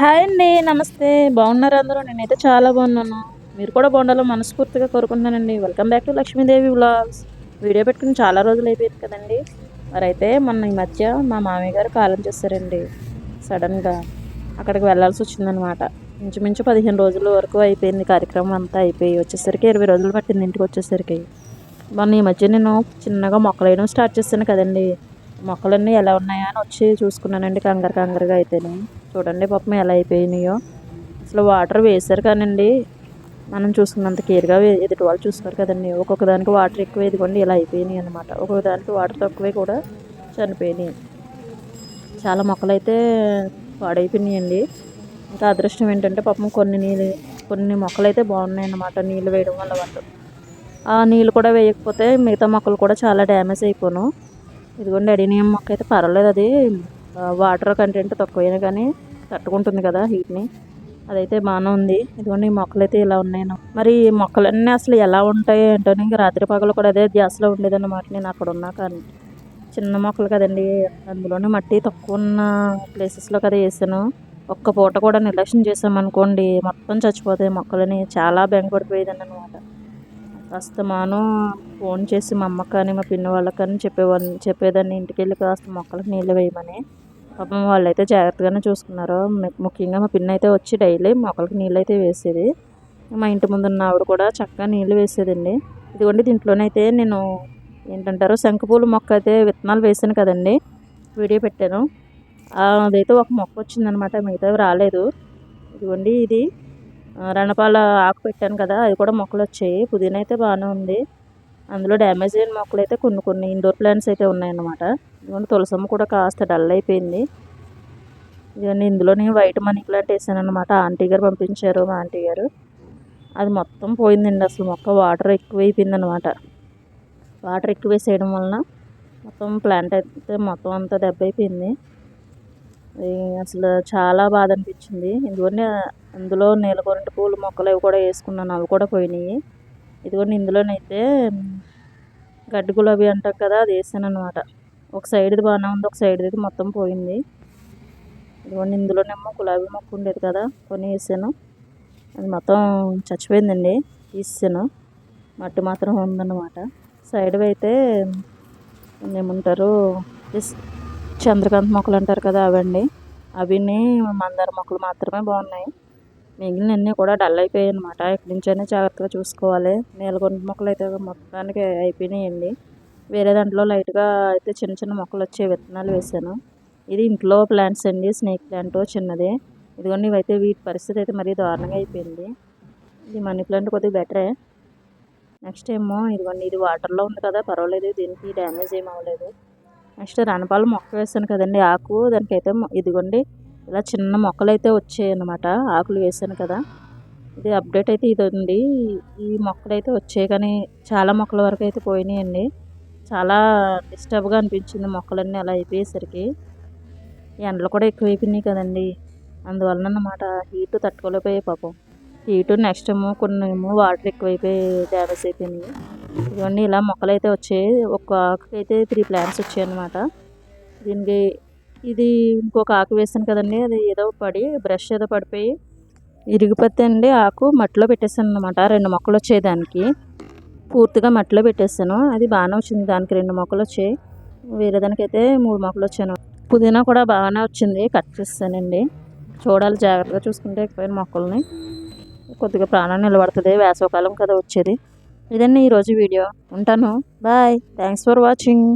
Hi అండి నమస్తే. బాగున్నారు అందరూ? నేనైతే చాలా బాగున్నాను. మీరు కూడా బాగుండాలో మనస్ఫూర్తిగా కోరుకుంటున్నానండి. Welcome back to Lakshmidevi vlogs video పెట్టుకుని చాలా రోజులు అయిపోయింది కదండి. మరైతే మొన్న ఈ మధ్య మా మామయ్య గారు కాలం చేశారండి. సడన్గా అక్కడికి వెళ్ళాల్సి వచ్చిందనమాట ఇంచుమించు పదిహేను రోజుల వరకు అయిపోయింది. కార్యక్రమం అంతా అయిపోయి వచ్చేసరికి ఇరవై రోజులు పట్టింది ఇంటికి వచ్చేసరికి. మొన్న ఈ మధ్య నేను చిన్నగా మొక్కలు వేయడం స్టార్ట్ చేస్తాను కదండి. మొక్కలన్నీ ఎలా ఉన్నాయా అని వచ్చి చూసుకున్నానండి కంగారు కంగారుగా అయితేనే. చూడండి పాపం ఎలా అయిపోయినాయో. అసలు వాటర్ వేశారు కానండి. మనం చూసుకున్నంత కేర్గా ఎదుటి వాళ్ళు చూస్తున్నారు కదండి. ఒక్కొక్క దానికి వాటర్ ఎక్కువ ఇదిగోండి ఇలా అయిపోయినాయి అనమాట ఒక్కొక్క దానికి వాటర్ తక్కువే కూడా చనిపోయినాయి. చాలా మొక్కలు అయితే పాడైపోయినాయండి. ఇంకా అదృష్టం ఏంటంటే పాపం కొన్ని నీళ్ళు కొన్ని మొక్కలు అయితే బాగున్నాయి అన్నమాట నీళ్ళు వేయడం వల్ల వాళ్ళు ఆ నీళ్ళు కూడా వేయకపోతే మిగతా మొక్కలు కూడా చాలా డ్యామేజ్ అయిపోను. ఇదిగోండి అడినియం మొక్క అయితే పర్వాలేదు. అది వాటర్ కంటెంట్ తక్కువైనా కానీ తట్టుకుంటుంది కదా హీట్ని. అదైతే బాగానే ఉంది. ఇదిగోండి ఈ మొక్కలు అయితే ఇలా ఉన్నాయను మరి ఈ మొక్కలన్నీ అసలు ఎలా ఉంటాయి ఏంటో ఇంకా రాత్రి పగలు కూడా అదే ధ్యాసలో ఉండేదన్నమాట నేను అక్కడ ఉన్నా కానీ చిన్న మొక్కలు కదండి. అందులోనే మట్టి తక్కువ ఉన్న ప్లేసెస్లో కదా వేసాను. ఒక్క పూట కూడా నిర్లక్ష్యం చేసామనుకోండి మొత్తం చచ్చిపోతాయి మొక్కలని. చాలా బెంగపడిపోయేదాన్ని అనమాట కాస్త మాను ఫోన్ చేసి మా అమ్మ కానీ మా పిన్ని వాళ్ళకి కానీ చెప్పేవాడిని చెప్పేదాన్ని ఇంటికి వెళ్ళి కాస్త మొక్కలకు నీళ్ళు వేయమని. పాపం వాళ్ళైతే జాగ్రత్తగానే చూసుకున్నారు. ముఖ్యంగా మా పిన్ని అయితే వచ్చి డైలీ మొక్కలకి నీళ్ళు అయితే వేసేది. మా ఇంటి ముందు ఉన్న ఆవిడ కూడా చక్కగా నీళ్ళు వేసేదండి. ఇదిగోండి దీంట్లోనైతే నేను ఏంటంటారు శంఖపూలు మొక్క అయితే విత్తనాలు వేసాను కదండి. వీడియో పెట్టాను. అదైతే ఒక మొక్క వచ్చిందనమాట. మిగతావి రాలేదు. ఇదిగోండి ఇది. రణపాల ఆకు పెట్టాను కదా అది కూడా మొక్కలు వచ్చాయి. పుదీనా అయితే బాగానే ఉంది. అందులో డ్యామేజ్ అయిన మొక్కలు అయితే కొన్ని కొన్ని ఇండోర్ ప్లాంట్స్ అయితే ఉన్నాయన్నమాట. ఇదిగోండి తులసమ్మ కూడా కాస్త డల్ అయిపోయింది. ఇవన్నీ ఇందులోనే వైట్ మనీ ప్లాంట్ వేసానమాట ఆంటీ గారు పంపించారు మా ఆంటీ గారు. అది మొత్తం పోయిందండి అసలు మొక్క. వాటర్ ఎక్కువైపోయింది అనమాట వాటర్ ఎక్కువ వేసేయడం వలన మొత్తం ప్లాంట్ అయితే మొత్తం అంతా దెబ్బ అయిపోయింది. అసలు చాలా బాధ అనిపించింది ఇదిగోండి అందులో నీలగొరటి పూల మొక్కలు అవి కూడా వేసుకున్నాను. అవి కూడా పోయినాయి. ఇదిగోండి ఇందులోనైతే గడ్డి గులాబీ అంటాం కదా అది వేసాను అనమాట ఒక సైడ్ది బాగానే ఉంది ఒక సైడ్ది మొత్తం పోయింది. ఇదిగోండి ఇందులోనేమో గులాబీ మొక్క ఉండేది కదా కొని వేసాను. అది మొత్తం చచ్చిపోయిందండి తీసాను మట్టి మాత్రం ఉందన్నమాట. సైడ్ అయితే ఏమంటారు చంద్రకాంత్ మొక్కలు అంటారు కదా అవండి. అవిని మందార మొక్కలు మాత్రమే బాగున్నాయి. మిగిలిన అన్నీ కూడా డల్ అయిపోయాయి అనమాట ఇక్కడి నుంచైనా జాగ్రత్తగా చూసుకోవాలి. నీలగొండ మొక్కలు అయితే మొత్తానికి అయిపోయినాయండి. వేరే దాంట్లో లైట్గా అయితే చిన్న చిన్న మొక్కలు వచ్చే విత్తనాలు వేసాను ఇది ఇంట్లో ప్లాంట్స్ అండి. స్నేక్ ప్లాంట్ చిన్నది. ఇదిగోండి ఇవైతే వీటి పరిస్థితి అయితే మరీ దారుణంగా అయిపోయింది. ఇది మనీ ప్లాంట్ కొద్దిగా బెటరే నెక్స్ట్ ఏమో ఇదిగోండి ఇది వాటర్లో ఉంది కదా పర్వాలేదు. దీనికి డ్యామేజ్ ఏం అవ్వలేదు. నెక్స్ట్ రణపాలు మొక్క వేసాను కదండి ఆకు. దానికైతే ఇదిగోండి ఇలా చిన్న మొక్కలు అయితే వచ్చాయి అన్నమాట ఆకులు వేసాను కదా. ఇది అప్డేట్ అయితే ఇది ఉంది ఈ మొక్కలు అయితే వచ్చాయి కానీ చాలా మొక్కల వరకు అయితే పోయినాయండి. చాలా డిస్టర్బ్గా అనిపించింది మొక్కలన్నీ అలా అయిపోయేసరికి. ఎండలు కూడా ఎక్కువైపోయినాయి కదండి. అందువలన అన్నమాట హీట్ తట్టుకోలేకపోయాయి పాపం. ఇటు నెక్స్ట్ ఏమో కొన్ని ఏమో వాటర్ ఎక్కువైపోయి డ్యామేజ్ అయిపోయినాయి. ఇవన్నీ ఇలా మొక్కలు అయితే వచ్చాయి. ఒక ఆకుకి అయితే త్రీ ప్లాంట్స్ వచ్చాయి అనమాట దీనికి ఇది ఇంకొక ఆకు వేసాను కదండి అది ఏదో పడి బ్రష్ ఏదో పడిపోయి ఇరిగిపోతే అండి ఆకు మట్టిలో పెట్టేశాను అనమాట రెండు మొక్కలు వచ్చేదానికి దానికి. పూర్తిగా మట్టిలో పెట్టేసాను అది బాగానే వచ్చింది దానికి రెండు మొక్కలు వచ్చాయి. వేరే దానికైతే మూడు మొక్కలు వచ్చాను. పుదీనా కూడా బాగానే వచ్చింది. కట్ చేస్తానండి. చూడాలి జాగ్రత్తగా చూసుకుంటే ఎక్కువైన మొక్కల్ని. కొద్దిగా ప్రాణం నిలబడుతుంది వేసవకాలం కదా వచ్చేది. ఇదండి ఈరోజు వీడియో. ఉంటాను. బాయ్. Thanks for watching